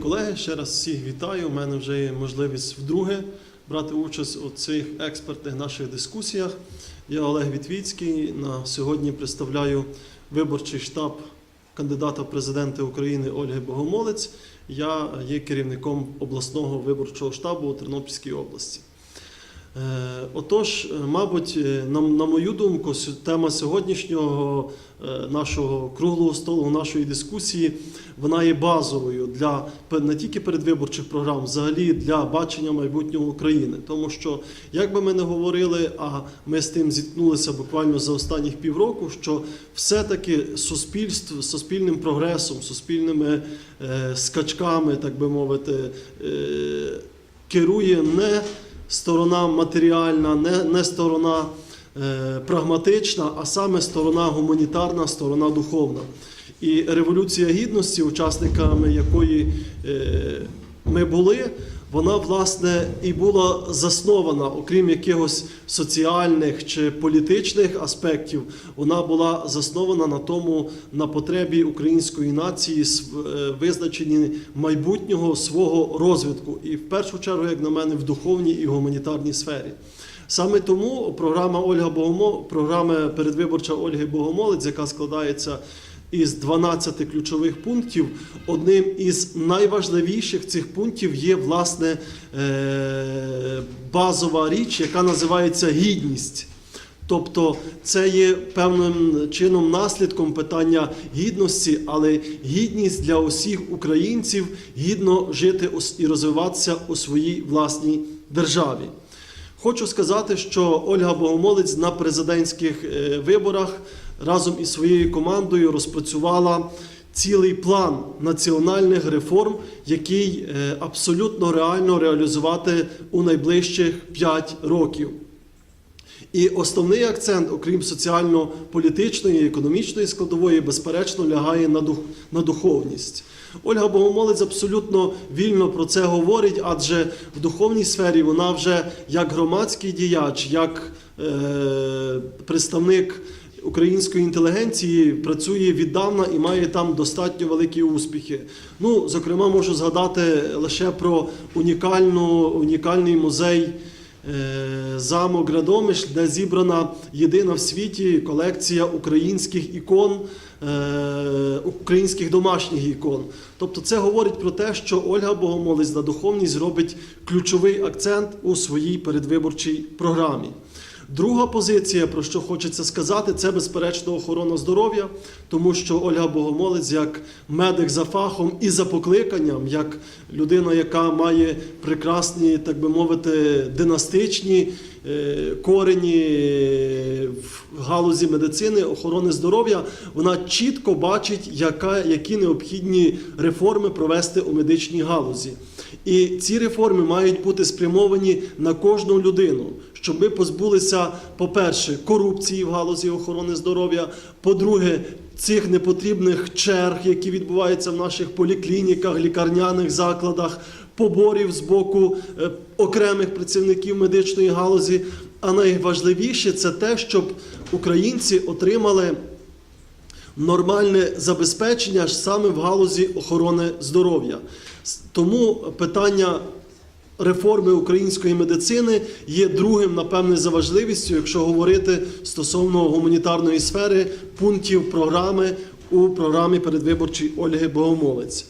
колеги, ще раз всіх вітаю. У мене вже є можливість вдруге брати участь у цих експертних наших дискусіях. Я Олег Вітвіцький. На сьогодні представляю виборчий штаб кандидата в президенти України Ольги Богомолець. Я є керівником обласного виборчого штабу у Тернопільській області. Е, Отож, е, мабуть, е, на, на мою думку, тема сьогоднішнього нашого круглого столу, нашої дискусії, вона є базовою для не тільки передвиборчих програм, взагалі для бачення майбутнього України. Тому що, як би ми не говорили, а ми з тим зіткнулися буквально за останніх півроку, що все-таки суспільство суспільним прогресом, суспільними е, скачками, так би мовити, е, керує не сторона матеріальна, не, не сторона е, прагматична, а саме сторона гуманітарна, сторона духовна. І Революція Гідності, учасниками якої е, ми були, вона власне і була заснована, окрім якихось соціальних чи політичних аспектів, вона була заснована на тому, на потребі української нації е, визначенні майбутнього свого розвитку, і в першу чергу, як на мене, в духовній і гуманітарній сфері. Саме тому програма Ольга Богомо, програма передвиборча Ольги Богомолець, яка складається із 12 ключових пунктів, одним із найважливіших цих пунктів є власне е, базова річ, яка називається гідність. Тобто це є певним чином наслідком питання гідності, але гідність для усіх українців гідно жити і розвиватися у своїй власній державі. Хочу сказати, що Ольга Богомолець на президентських е, виборах разом із своєю командою розпрацювала цілий план національних реформ, який е, абсолютно реально реалізувати у найближчих 5 років. І основний акцент, окрім соціально-політичної економічної складової, безперечно, лягає на, дух, на духовність. Ольга Богомолець абсолютно вільно про це говорить, адже в духовній сфері вона вже як громадський діяч, як е, представник української інтелігенції працює віддавна і має там достатньо великі успіхи. Ну, зокрема, можу згадати лише про унікальну, унікальний музей. Е, Замок Градомиш, де зібрана єдина в світі колекція українських ікон, е, українських домашніх ікон. Тобто це говорить про те, що Ольга Богомолець на духовність робить ключовий акцент у своїй передвиборчій програмі. Друга позиція, про що хочеться сказати, це безперечно охорона здоров'я, тому що Ольга Богомолець, як медик за фахом і за покликанням, як людина, яка має прекрасні, так би мовити, династичні е, корені в галузі медицини, охорони здоров'я, вона чітко бачить, яка, які необхідні реформи провести у медичній галузі. І ці реформи мають бути спрямовані на кожну людину, щоб ми позбулися, по-перше, корупції в галузі охорони здоров'я, по-друге, цих непотрібних черг, які відбуваються в наших поліклініках, лікарняних закладах, поборів з боку е, окремих працівників медичної галузі. А найважливіше це те, щоб українці отримали нормальне забезпечення саме в галузі охорони здоров'я. Тому питання реформи української медицини є другим, напевне, за важливістю, якщо говорити стосовно гуманітарної сфери пунктів програми у програмі передвиборчої Ольги Богомолець.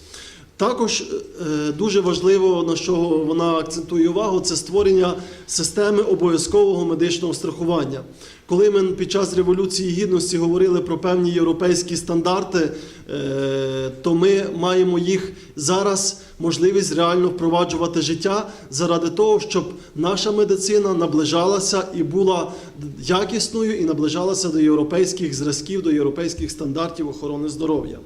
Також е, дуже важливо, на що вона акцентує увагу, це створення системи обов'язкового медичного страхування. Коли ми під час Революції Гідності говорили про певні європейські стандарти, е, то ми маємо їх зараз можливість реально впроваджувати життя заради того, щоб наша медицина наближалася і була якісною і наближалася до європейських зразків, до європейських стандартів охорони здоров'я.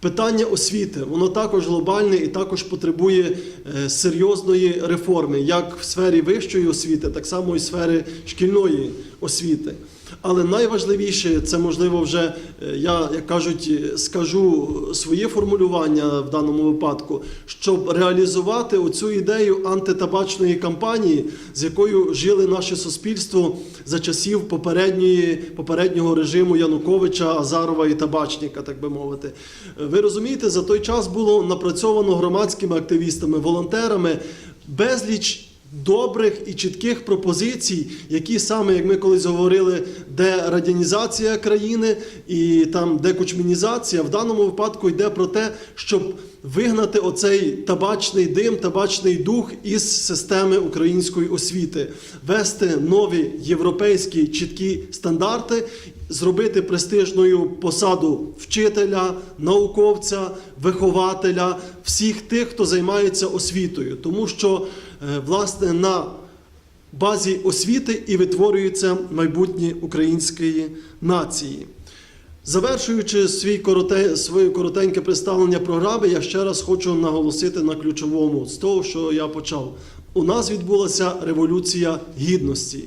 Питання освіти, воно також глобальне і також потребує е, серйозної реформи, як в сфері вищої освіти, так само і в сфері шкільної освіти. Але найважливіше це можливо вже е, я, як кажуть, е, скажу своє формулювання в даному випадку, щоб реалізувати оцю ідею антитабачної кампанії, з якою жили наше суспільство за часів попередньої, попереднього режиму Януковича, Азарова і Табачника, так би мовити. Ви розумієте, за той час було напрацьовано громадськими активістами, волонтерами безліч добрих і чітких пропозицій, які саме, як ми колись говорили, дерадянізація країни і там декучмінізація, в даному випадку йде про те, щоб вигнати оцей табачний дим, табачний дух із системи української освіти, вести нові європейські чіткі стандарти. Зробити престижною посаду вчителя, науковця, вихователя, всіх тих, хто займається освітою, тому що власне на базі освіти і витворюється майбутнє української нації. Завершуючи свій короте, своє коротеньке представлення програми, я ще раз хочу наголосити на ключовому з того, що я почав. У нас відбулася революція гідності.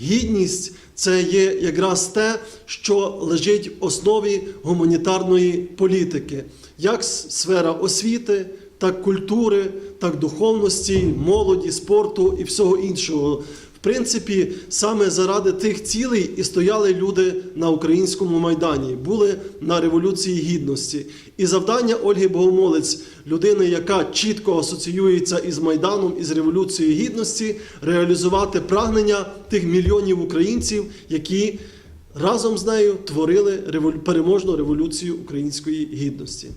Гідність це є якраз те, що лежить в основі гуманітарної політики, як сфера освіти, так культури, так духовності, молоді, спорту і всього іншого. В принципі, саме заради тих цілей і стояли люди на українському майдані, були на революції гідності. І завдання Ольги Богомолець, людини, яка чітко асоціюється із майданом із революцією гідності, реалізувати прагнення тих мільйонів українців, які разом з нею творили переможну революцію української гідності.